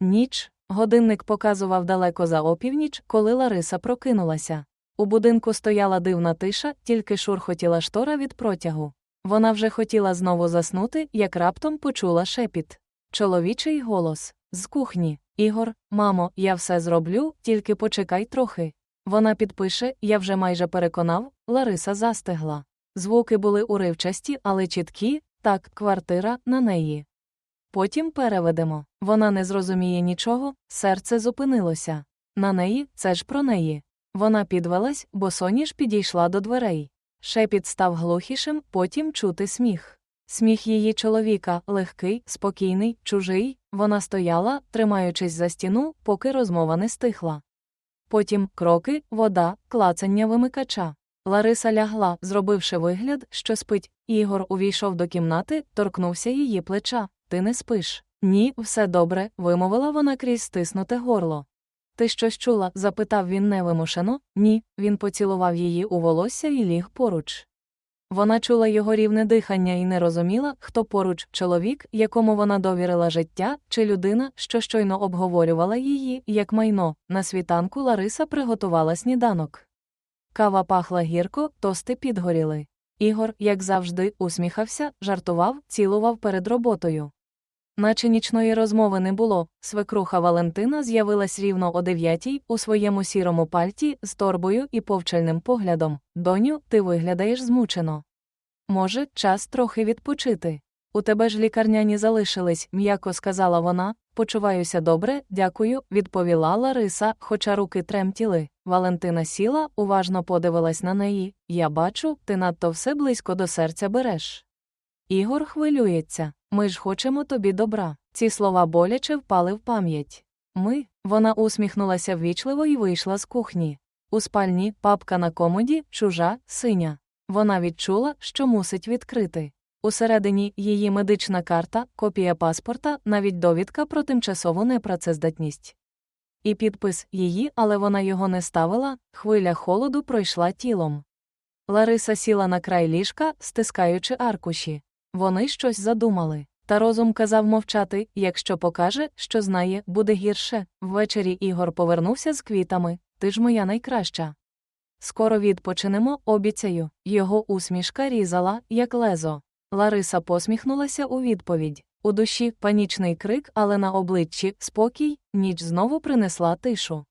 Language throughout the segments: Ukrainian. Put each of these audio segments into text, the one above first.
Ніч. Годинник показував далеко за опівніч, коли Лариса прокинулася. У будинку стояла дивна тиша, тільки шурхотіла штора від протягу. Вона вже хотіла знову заснути, як раптом почула шепіт. Чоловічий голос з кухні. Ігор, мамо, я все зроблю, тільки почекай трохи. Вона підпише, я вже майже переконав, Лариса застигла. Звуки були уривчасті, але чіткі, так, квартира на неї. Потім переведемо. Вона не зрозуміє нічого, серце зупинилося. На неї, це ж про неї. Вона підвелась, бо соніш підійшла до дверей. Шепіт став глухішим, потім чути сміх. Сміх її чоловіка, легкий, спокійний, чужий, вона стояла, тримаючись за стіну, поки розмова не стихла. Потім кроки, вода, клацання вимикача. Лариса лягла, зробивши вигляд, що спить. Ігор увійшов до кімнати, торкнувся її плеча. Ти не спиш. Ні, все добре, вимовила вона крізь стиснуте горло. Ти щось чула? запитав він невимушено. Ні, він поцілував її у волосся і ліг поруч. Вона чула його рівне дихання і не розуміла, хто поруч чоловік, якому вона довірила життя, чи людина, що щойно обговорювала її, як майно. На світанку Лариса приготувала сніданок. Кава пахла гірко, тости підгоріли. Ігор, як завжди, усміхався, жартував, цілував перед роботою. Наче нічної розмови не було, свекруха Валентина з'явилась рівно о дев'ятій у своєму сірому пальті з торбою і повчальним поглядом. Доню, ти виглядаєш змучено. Може, час трохи відпочити. У тебе ж лікарняні залишились, м'яко сказала вона. Почуваюся добре, дякую, відповіла Лариса, хоча руки тремтіли. Валентина сіла, уважно подивилась на неї. Я бачу, ти надто все близько до серця береш. Ігор хвилюється. Ми ж хочемо тобі добра. Ці слова боляче впали в пам'ять. Ми, вона усміхнулася ввічливо і вийшла з кухні. У спальні папка на комоді, чужа, синя. Вона відчула, що мусить відкрити. Усередині її медична карта, копія паспорта, навіть довідка про тимчасову непрацездатність. І підпис її, але вона його не ставила, хвиля холоду пройшла тілом. Лариса сіла на край ліжка, стискаючи аркуші. Вони щось задумали. Та розум казав мовчати, якщо покаже, що знає, буде гірше. Ввечері Ігор повернувся з квітами. Ти ж моя найкраща. Скоро відпочинемо, обіцяю. Його усмішка різала, як лезо. Лариса посміхнулася у відповідь. У душі панічний крик, але на обличчі спокій, ніч знову принесла тишу.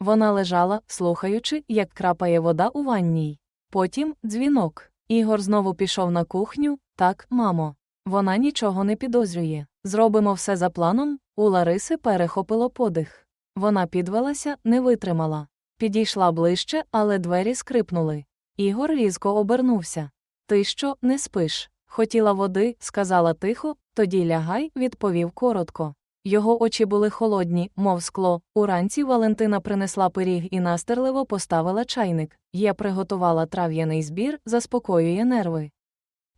Вона лежала, слухаючи, як крапає вода у ванній. Потім дзвінок. Ігор знову пішов на кухню. Так, мамо. Вона нічого не підозрює. Зробимо все за планом. У Лариси перехопило подих. Вона підвелася, не витримала. Підійшла ближче, але двері скрипнули. Ігор різко обернувся. Ти що, не спиш? Хотіла води, сказала тихо, тоді лягай, відповів коротко. Його очі були холодні, мов скло. Уранці Валентина принесла пиріг і настерливо поставила чайник. Я приготувала трав'яний збір, заспокоює нерви.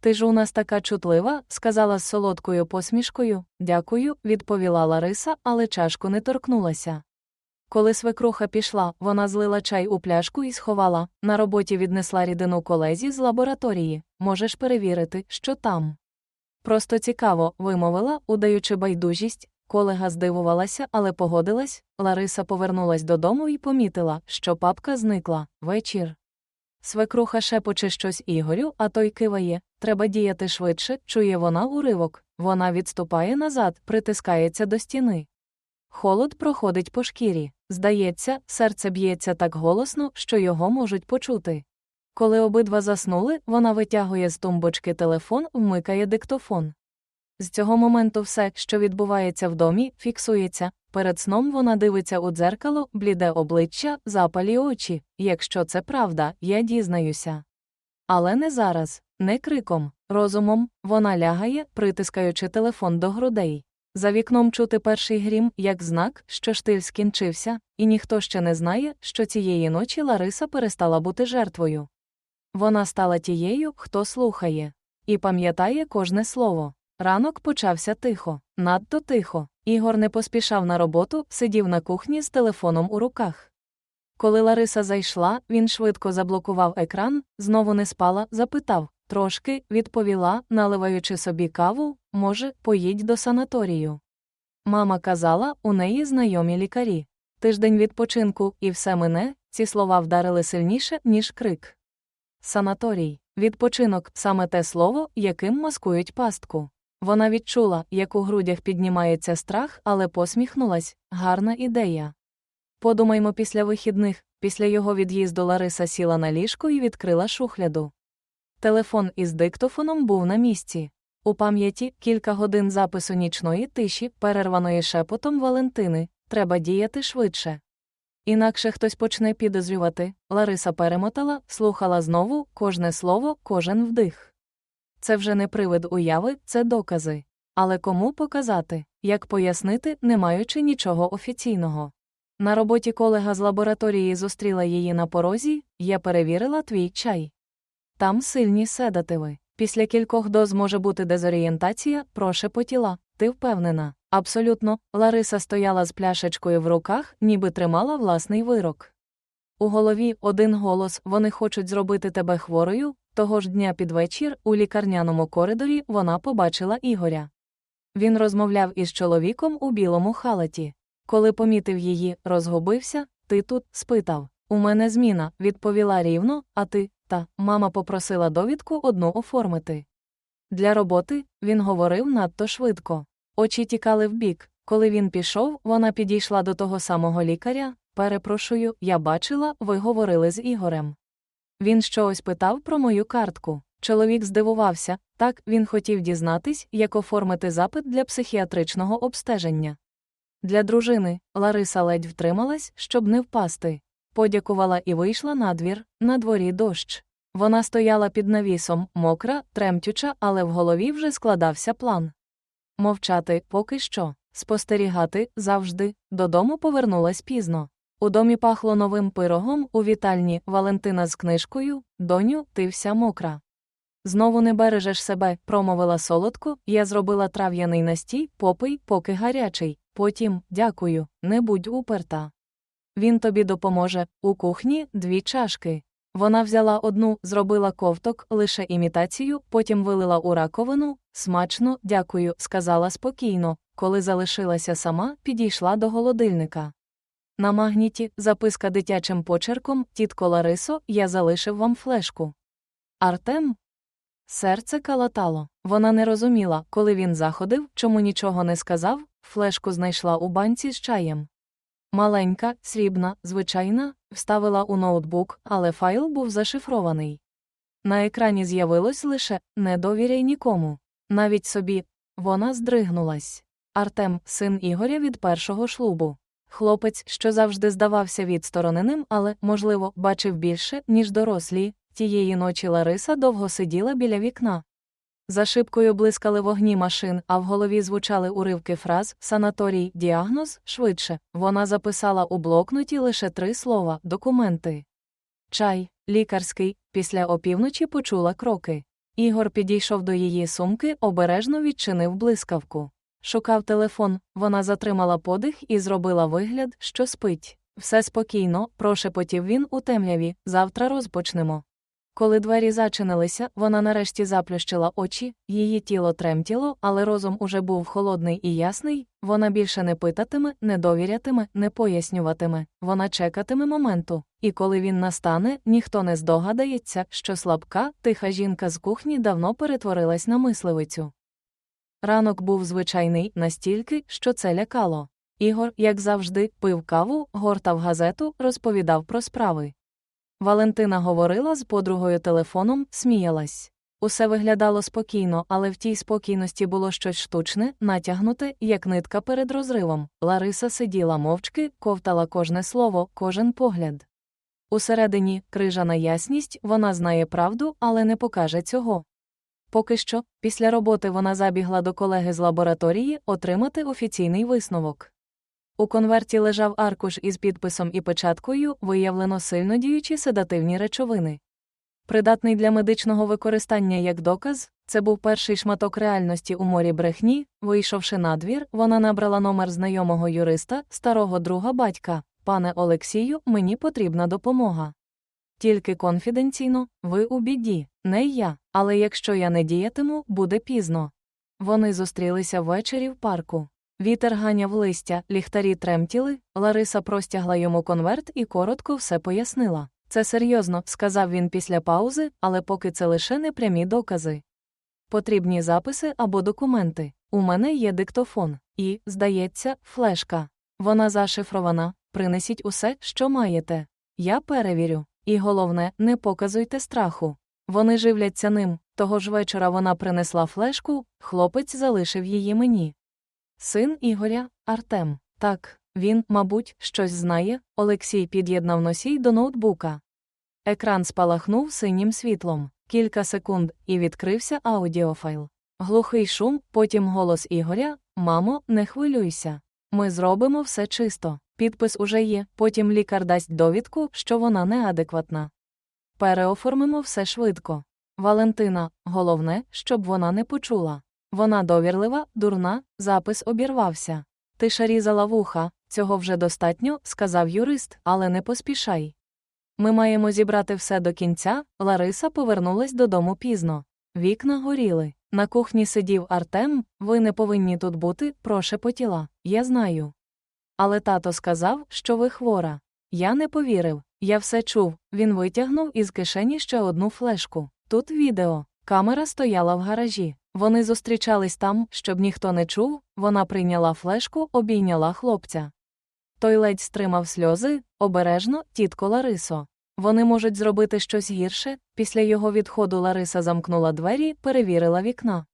Ти ж у нас така чутлива, сказала з солодкою посмішкою. Дякую, відповіла Лариса, але чашку не торкнулася. Коли свекруха пішла, вона злила чай у пляшку і сховала. На роботі віднесла рідину колезі з лабораторії. Можеш перевірити, що там. Просто цікаво, вимовила, удаючи байдужість. Колега здивувалася, але погодилась. Лариса повернулась додому і помітила, що папка зникла. Вечір. Свекруха шепоче щось Ігорю, а той киває. Треба діяти швидше, чує вона уривок. Вона відступає назад, притискається до стіни. Холод проходить по шкірі. Здається, серце б'ється так голосно, що його можуть почути. Коли обидва заснули, вона витягує з тумбочки телефон, вмикає диктофон. З цього моменту все, що відбувається в домі, фіксується. Перед сном вона дивиться у дзеркало, бліде обличчя, запалі очі. Якщо це правда, я дізнаюся. Але не зараз, не криком, розумом, вона лягає, притискаючи телефон до грудей. За вікном чути перший грім, як знак, що штиль скінчився, і ніхто ще не знає, що цієї ночі Лариса перестала бути жертвою. Вона стала тією, хто слухає, і пам'ятає кожне слово. Ранок почався тихо, надто тихо. Ігор не поспішав на роботу, сидів на кухні з телефоном у руках. Коли Лариса зайшла, він швидко заблокував екран, знову не спала, запитав трошки, відповіла, наливаючи собі каву, може, поїдь до санаторію. Мама казала, у неї знайомі лікарі. Тиждень відпочинку і все мине, ці слова вдарили сильніше, ніж крик. Санаторій, відпочинок саме те слово, яким маскують пастку. Вона відчула, як у грудях піднімається страх, але посміхнулась гарна ідея. Подумаймо після вихідних, після його від'їзду Лариса сіла на ліжко і відкрила шухляду. Телефон із диктофоном був на місці. У пам'яті кілька годин запису нічної тиші, перерваної шепотом Валентини, треба діяти швидше. Інакше хтось почне підозрювати. Лариса перемотала, слухала знову кожне слово, кожен вдих. Це вже не привид уяви, це докази. Але кому показати, як пояснити, не маючи нічого офіційного. На роботі колега з лабораторії зустріла її на порозі, я перевірила твій чай. Там сильні седативи. Після кількох доз може бути дезорієнтація, прошепотіла. Ти впевнена? Абсолютно, Лариса стояла з пляшечкою в руках, ніби тримала власний вирок. У голові один голос вони хочуть зробити тебе хворою. Того ж дня під вечір у лікарняному коридорі вона побачила Ігоря. Він розмовляв із чоловіком у білому халаті. Коли помітив її, розгубився, ти тут спитав. У мене зміна, відповіла рівно, а ти, та, мама попросила довідку одну оформити. Для роботи він говорив надто швидко. Очі тікали вбік. Коли він пішов, вона підійшла до того самого лікаря. Перепрошую, я бачила, ви говорили з Ігорем. Він щось питав про мою картку. Чоловік здивувався, так він хотів дізнатись, як оформити запит для психіатричного обстеження. Для дружини Лариса ледь втрималась, щоб не впасти. Подякувала і вийшла на двір, на дворі дощ. Вона стояла під навісом, мокра, тремтюча, але в голові вже складався план. Мовчати поки що, спостерігати завжди, додому повернулась пізно. У домі пахло новим пирогом, у вітальні Валентина з книжкою Доню, ти вся мокра. Знову не бережеш себе, промовила солодко, я зробила трав'яний настій, попий, поки гарячий. Потім, дякую, не будь уперта. Він тобі допоможе у кухні дві чашки. Вона взяла одну, зробила ковток, лише імітацію, потім вилила у раковину. Смачно, дякую, сказала спокійно. Коли залишилася сама, підійшла до голодильника. На магніті записка дитячим почерком Тітко Ларисо, я залишив вам флешку. Артем? Серце калатало. Вона не розуміла, коли він заходив, чому нічого не сказав, флешку знайшла у банці з чаєм. Маленька, срібна, звичайна, вставила у ноутбук, але файл був зашифрований. На екрані з'явилось лише не довіряй нікому. Навіть собі. Вона здригнулась. Артем, син Ігоря від першого шлубу. Хлопець, що завжди здавався відстороненим, але, можливо, бачив більше, ніж дорослі. Тієї ночі Лариса довго сиділа біля вікна. За шибкою блискали вогні машин, а в голові звучали уривки фраз санаторій, діагноз, швидше. Вона записала у блокноті лише три слова документи. Чай, лікарський, після опівночі почула кроки. Ігор підійшов до її сумки, обережно відчинив блискавку. Шукав телефон, вона затримала подих і зробила вигляд, що спить. Все спокійно, прошепотів він у темряві, завтра розпочнемо. Коли двері зачинилися, вона нарешті заплющила очі, її тіло тремтіло, але розум уже був холодний і ясний, вона більше не питатиме, не довірятиме, не пояснюватиме, вона чекатиме моменту, і коли він настане, ніхто не здогадається, що слабка, тиха жінка з кухні давно перетворилась на мисливицю. Ранок був звичайний настільки, що це лякало. Ігор, як завжди, пив каву, гортав газету, розповідав про справи. Валентина говорила з подругою телефоном, сміялась. Усе виглядало спокійно, але в тій спокійності було щось штучне, натягнуте, як нитка перед розривом. Лариса сиділа мовчки, ковтала кожне слово, кожен погляд. Усередині крижана ясність, вона знає правду, але не покаже цього. Поки що, після роботи вона забігла до колеги з лабораторії отримати офіційний висновок. У конверті лежав аркуш із підписом і печаткою, виявлено сильно діючі седативні речовини. Придатний для медичного використання як доказ, це був перший шматок реальності у морі брехні. Вийшовши на двір, вона набрала номер знайомого юриста, старого друга батька. Пане Олексію, мені потрібна допомога. Тільки конфіденційно, ви у біді, не я, але якщо я не діятиму, буде пізно. Вони зустрілися ввечері в парку. Вітер ганяв листя, ліхтарі тремтіли, Лариса простягла йому конверт і коротко все пояснила. Це серйозно, сказав він після паузи, але поки це лише непрямі докази. Потрібні записи або документи. У мене є диктофон, і, здається, флешка. Вона зашифрована. Принесіть усе, що маєте. Я перевірю. І головне, не показуйте страху. Вони живляться ним. Того ж вечора вона принесла флешку, хлопець залишив її мені. Син Ігоря, Артем. Так, він, мабуть, щось знає. Олексій під'єднав носій до ноутбука. Екран спалахнув синім світлом. Кілька секунд, і відкрився аудіофайл. Глухий шум, потім голос Ігоря: Мамо, не хвилюйся. Ми зробимо все чисто. Підпис уже є, потім лікар дасть довідку, що вона неадекватна. Переоформимо все швидко. Валентина, головне, щоб вона не почула. Вона довірлива, дурна, запис обірвався. Тиша різала вуха, цього вже достатньо, сказав юрист, але не поспішай. Ми маємо зібрати все до кінця. Лариса повернулась додому пізно. Вікна горіли. На кухні сидів Артем, ви не повинні тут бути, прошепотіла. Я знаю. Але тато сказав, що ви хвора. Я не повірив. Я все чув. Він витягнув із кишені ще одну флешку. Тут відео. Камера стояла в гаражі. Вони зустрічались там, щоб ніхто не чув. Вона прийняла флешку, обійняла хлопця. Той ледь стримав сльози, обережно, тітко Ларисо. Вони можуть зробити щось гірше. Після його відходу Лариса замкнула двері, перевірила вікна.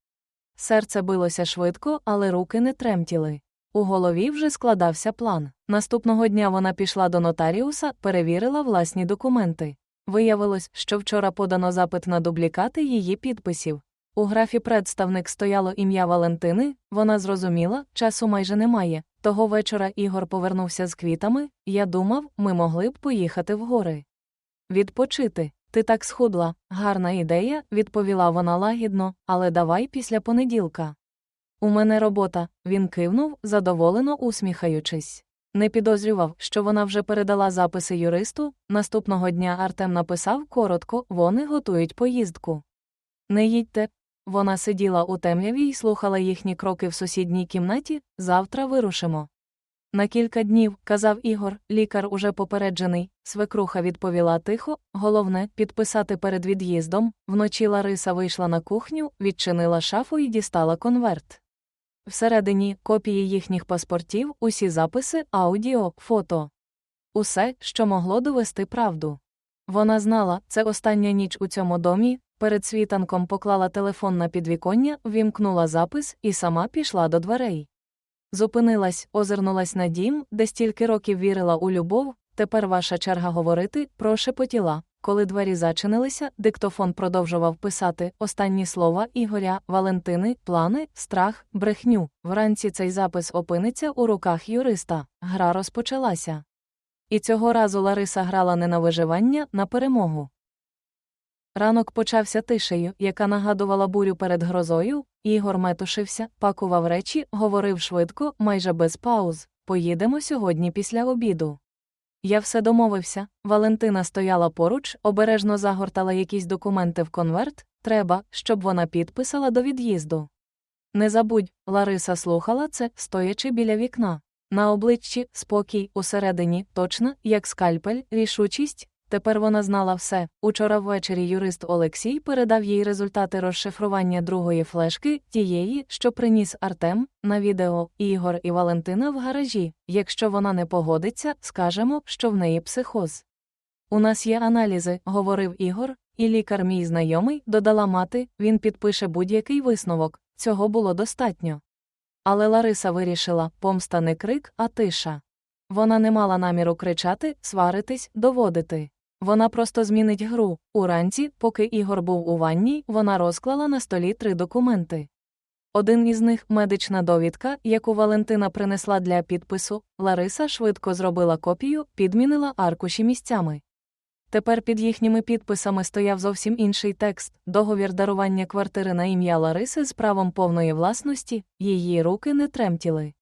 Серце билося швидко, але руки не тремтіли. У голові вже складався план. Наступного дня вона пішла до нотаріуса, перевірила власні документи. Виявилось, що вчора подано запит на дублікати її підписів. У графі представник стояло ім'я Валентини, вона зрозуміла, часу майже немає. Того вечора Ігор повернувся з квітами, я думав, ми могли б поїхати в гори. Відпочити. Ти так схудла, гарна ідея, відповіла вона лагідно, але давай після понеділка. У мене робота, він кивнув, задоволено усміхаючись. Не підозрював, що вона вже передала записи юристу. Наступного дня Артем написав коротко, вони готують поїздку. Не їдьте. Вона сиділа у темряві і слухала їхні кроки в сусідній кімнаті завтра вирушимо. На кілька днів, казав Ігор, лікар уже попереджений. Свекруха відповіла тихо, головне підписати перед від'їздом. Вночі Лариса вийшла на кухню, відчинила шафу і дістала конверт. Всередині копії їхніх паспортів, усі записи, аудіо, фото. Усе, що могло довести правду. Вона знала, це остання ніч у цьому домі, перед світанком поклала телефон на підвіконня, вімкнула запис і сама пішла до дверей. Зупинилась, озирнулась на дім, де стільки років вірила у любов, тепер ваша черга говорити, прошепотіла. Коли двері зачинилися, диктофон продовжував писати останні слова Ігоря, Валентини, плани, страх, брехню. Вранці цей запис опиниться у руках юриста. Гра розпочалася. І цього разу Лариса грала не на виживання, на перемогу. Ранок почався тишею, яка нагадувала бурю перед грозою. Ігор метушився, пакував речі, говорив швидко, майже без пауз. Поїдемо сьогодні після обіду. Я все домовився. Валентина стояла поруч, обережно загортала якісь документи в конверт. Треба, щоб вона підписала до від'їзду. Не забудь, Лариса слухала це, стоячи біля вікна. На обличчі спокій, усередині, точно, як скальпель, рішучість. Тепер вона знала все. Учора ввечері юрист Олексій передав їй результати розшифрування другої флешки, тієї, що приніс Артем, на відео Ігор і Валентина в гаражі. Якщо вона не погодиться, скажемо, що в неї психоз. У нас є аналізи, говорив Ігор, і лікар мій знайомий додала мати, він підпише будь-який висновок. Цього було достатньо. Але Лариса вирішила помста не крик, а тиша. Вона не мала наміру кричати, сваритись, доводити. Вона просто змінить гру. Уранці, поки Ігор був у ванні, вона розклала на столі три документи. Один із них медична довідка, яку Валентина принесла для підпису. Лариса швидко зробила копію, підмінила аркуші місцями. Тепер під їхніми підписами стояв зовсім інший текст договір дарування квартири на ім'я Лариси з правом повної власності, її руки не тремтіли.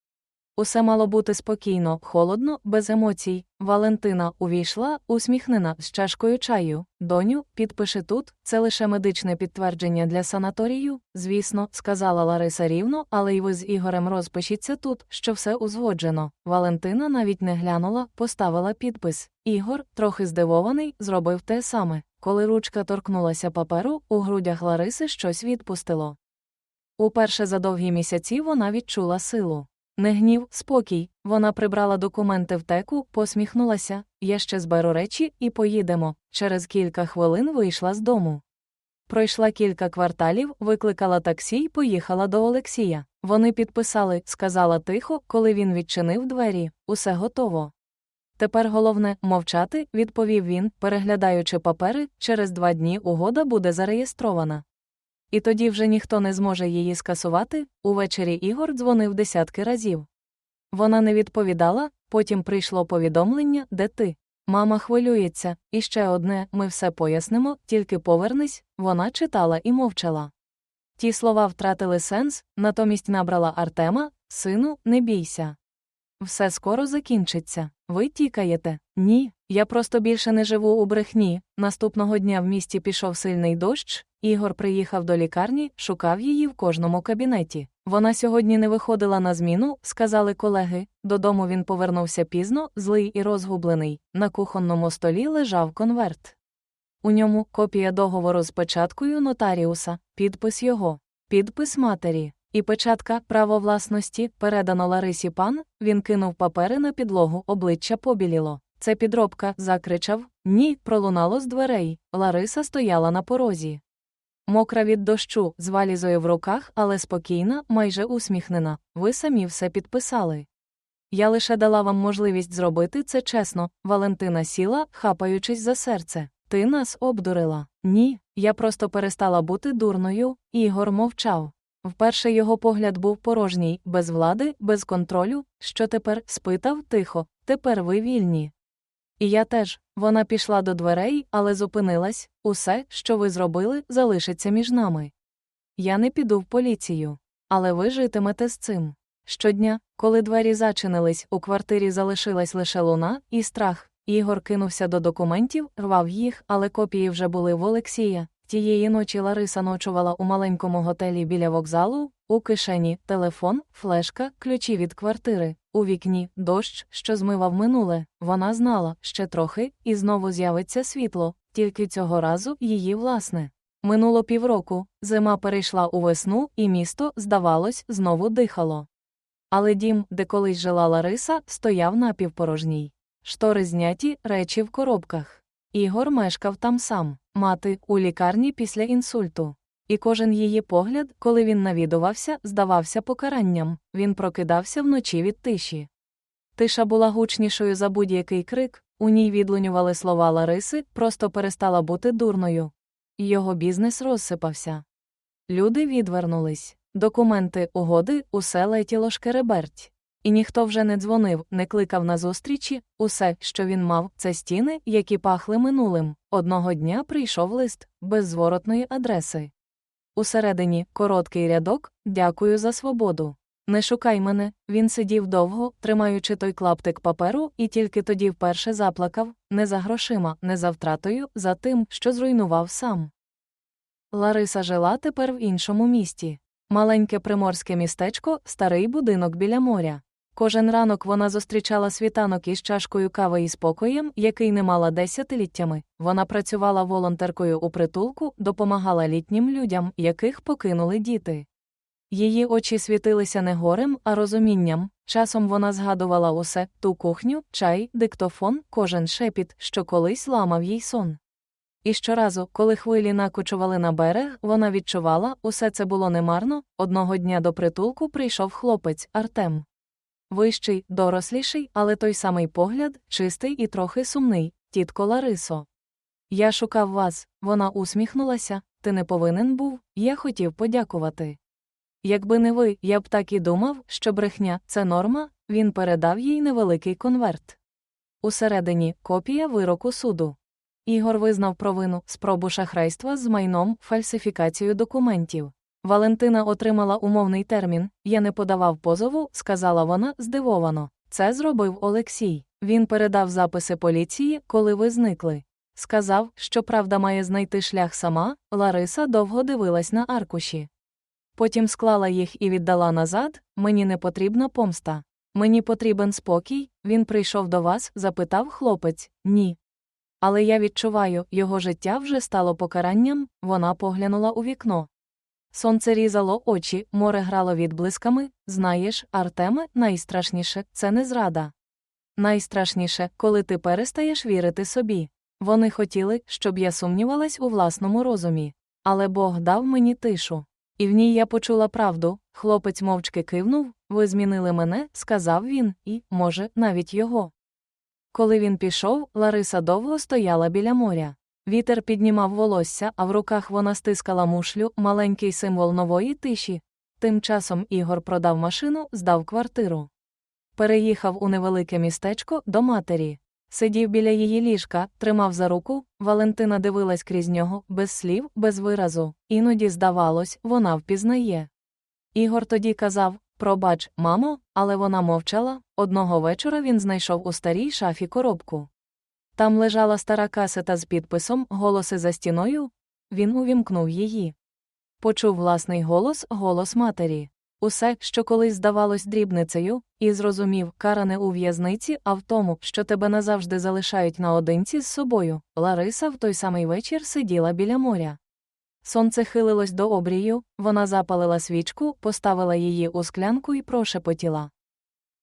Усе мало бути спокійно, холодно, без емоцій. Валентина увійшла, усміхнена з чашкою чаю. Доню, підпиши тут, це лише медичне підтвердження для санаторію. Звісно, сказала Лариса рівно, але й ви з Ігорем розпишіться тут, що все узгоджено. Валентина навіть не глянула, поставила підпис. Ігор, трохи здивований, зробив те саме. Коли ручка торкнулася паперу, у грудях Лариси щось відпустило. Уперше за довгі місяці вона відчула силу. Не гнів, спокій. Вона прибрала документи в теку, посміхнулася. Я ще зберу речі і поїдемо. Через кілька хвилин вийшла з дому. Пройшла кілька кварталів, викликала таксі й поїхала до Олексія. Вони підписали, сказала тихо, коли він відчинив двері. Усе готово. Тепер головне мовчати, відповів він, переглядаючи папери, через два дні угода буде зареєстрована. І тоді вже ніхто не зможе її скасувати. Увечері Ігор дзвонив десятки разів. Вона не відповідала, потім прийшло повідомлення, де ти. Мама хвилюється, і ще одне ми все пояснимо, тільки повернись, вона читала і мовчала. Ті слова втратили сенс, натомість набрала Артема Сину, не бійся. Все скоро закінчиться. Ви тікаєте? Ні. Я просто більше не живу у брехні. Наступного дня в місті пішов сильний дощ. Ігор приїхав до лікарні, шукав її в кожному кабінеті. Вона сьогодні не виходила на зміну, сказали колеги. Додому він повернувся пізно, злий і розгублений. На кухонному столі лежав конверт. У ньому копія договору з печаткою нотаріуса, підпис його, підпис матері. І печатка право власності передано Ларисі пан, він кинув папери на підлогу, обличчя побіліло. Це підробка, закричав. Ні, пролунало з дверей. Лариса стояла на порозі. Мокра від дощу, з валізою в руках, але спокійна, майже усміхнена. Ви самі все підписали. Я лише дала вам можливість зробити це чесно. Валентина сіла, хапаючись за серце. Ти нас обдурила. Ні, я просто перестала бути дурною. Ігор мовчав. Вперше його погляд був порожній, без влади, без контролю. Що тепер? спитав тихо. Тепер ви вільні. І я теж. Вона пішла до дверей, але зупинилась усе, що ви зробили, залишиться між нами. Я не піду в поліцію. Але ви житимете з цим. Щодня, коли двері зачинились, у квартирі залишилась лише луна і страх. Ігор кинувся до документів, рвав їх, але копії вже були в Олексія. Тієї ночі Лариса ночувала у маленькому готелі біля вокзалу, у кишені телефон, флешка, ключі від квартири, у вікні дощ, що змивав минуле. Вона знала ще трохи, і знову з'явиться світло, тільки цього разу її власне. Минуло півроку, зима перейшла у весну, і місто, здавалось, знову дихало. Але дім, де колись жила Лариса, стояв напівпорожній. Штори зняті, речі в коробках. Ігор мешкав там сам, мати у лікарні після інсульту. І кожен її погляд, коли він навідувався, здавався покаранням, він прокидався вночі від тиші. Тиша була гучнішою за будь-який крик, у ній відлунювали слова Лариси, просто перестала бути дурною. Його бізнес розсипався. Люди відвернулись. Документи, угоди, усе летіло шкереберть. І ніхто вже не дзвонив, не кликав на зустрічі, усе, що він мав, це стіни, які пахли минулим. Одного дня прийшов лист без зворотної адреси. Усередині короткий рядок Дякую за свободу. Не шукай мене. Він сидів довго, тримаючи той клаптик паперу, і тільки тоді вперше заплакав не за грошима, не за втратою, за тим, що зруйнував сам. Лариса жила тепер в іншому місті. Маленьке приморське містечко, старий будинок біля моря. Кожен ранок вона зустрічала світанок із чашкою кави і спокоєм, який не мала десятиліттями. Вона працювала волонтеркою у притулку, допомагала літнім людям, яких покинули діти. Її очі світилися не горем, а розумінням. Часом вона згадувала усе ту кухню, чай, диктофон, кожен шепіт, що колись ламав їй сон. І щоразу, коли хвилі накочували на берег, вона відчувала, усе це було немарно. Одного дня до притулку прийшов хлопець Артем. Вищий, доросліший, але той самий погляд, чистий і трохи сумний, тітко Ларисо. Я шукав вас, вона усміхнулася, ти не повинен був, я хотів подякувати. Якби не ви, я б так і думав, що брехня це норма, він передав їй невеликий конверт. Усередині копія вироку суду. Ігор визнав провину спробу шахрайства з майном, фальсифікацію документів. Валентина отримала умовний термін. Я не подавав позову, сказала вона здивовано. Це зробив Олексій. Він передав записи поліції, коли ви зникли. Сказав, що правда має знайти шлях сама. Лариса довго дивилась на аркуші. Потім склала їх і віддала назад. Мені не потрібна помста. Мені потрібен спокій. Він прийшов до вас, запитав хлопець. Ні. Але я відчуваю, його життя вже стало покаранням, вона поглянула у вікно. Сонце різало очі, море грало відблисками. Знаєш, Артеме, найстрашніше це не зрада. Найстрашніше, коли ти перестаєш вірити собі. Вони хотіли, щоб я сумнівалась у власному розумі. Але Бог дав мені тишу. І в ній я почула правду. Хлопець мовчки кивнув, ви змінили мене, сказав він, і, може, навіть його. Коли він пішов, Лариса довго стояла біля моря. Вітер піднімав волосся, а в руках вона стискала мушлю, маленький символ нової тиші. Тим часом Ігор продав машину, здав квартиру. Переїхав у невелике містечко до матері. Сидів біля її ліжка, тримав за руку, Валентина дивилась крізь нього, без слів, без виразу. Іноді, здавалось, вона впізнає. Ігор тоді казав Пробач, мамо, але вона мовчала. Одного вечора він знайшов у старій шафі коробку. Там лежала стара касета з підписом Голоси за стіною. Він увімкнув її. Почув власний голос, голос матері. Усе, що колись здавалось дрібницею, і зрозумів, кара не у в'язниці, а в тому, що тебе назавжди залишають наодинці з собою. Лариса в той самий вечір сиділа біля моря. Сонце хилилось до обрію, вона запалила свічку, поставила її у склянку і прошепотіла.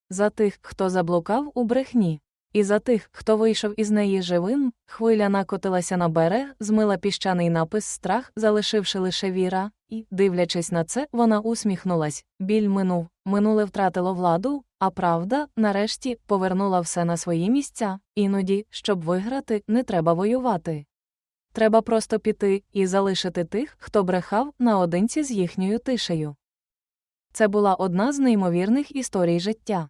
За тих, хто заблукав у брехні. І за тих, хто вийшов із неї живим, хвиля накотилася на берег, змила піщаний напис страх, залишивши лише віра, і, дивлячись на це, вона усміхнулась. Біль минув, минуле втратило владу, а правда, нарешті, повернула все на свої місця. Іноді, щоб виграти, не треба воювати. Треба просто піти і залишити тих, хто брехав наодинці з їхньою тишею. Це була одна з неймовірних історій життя.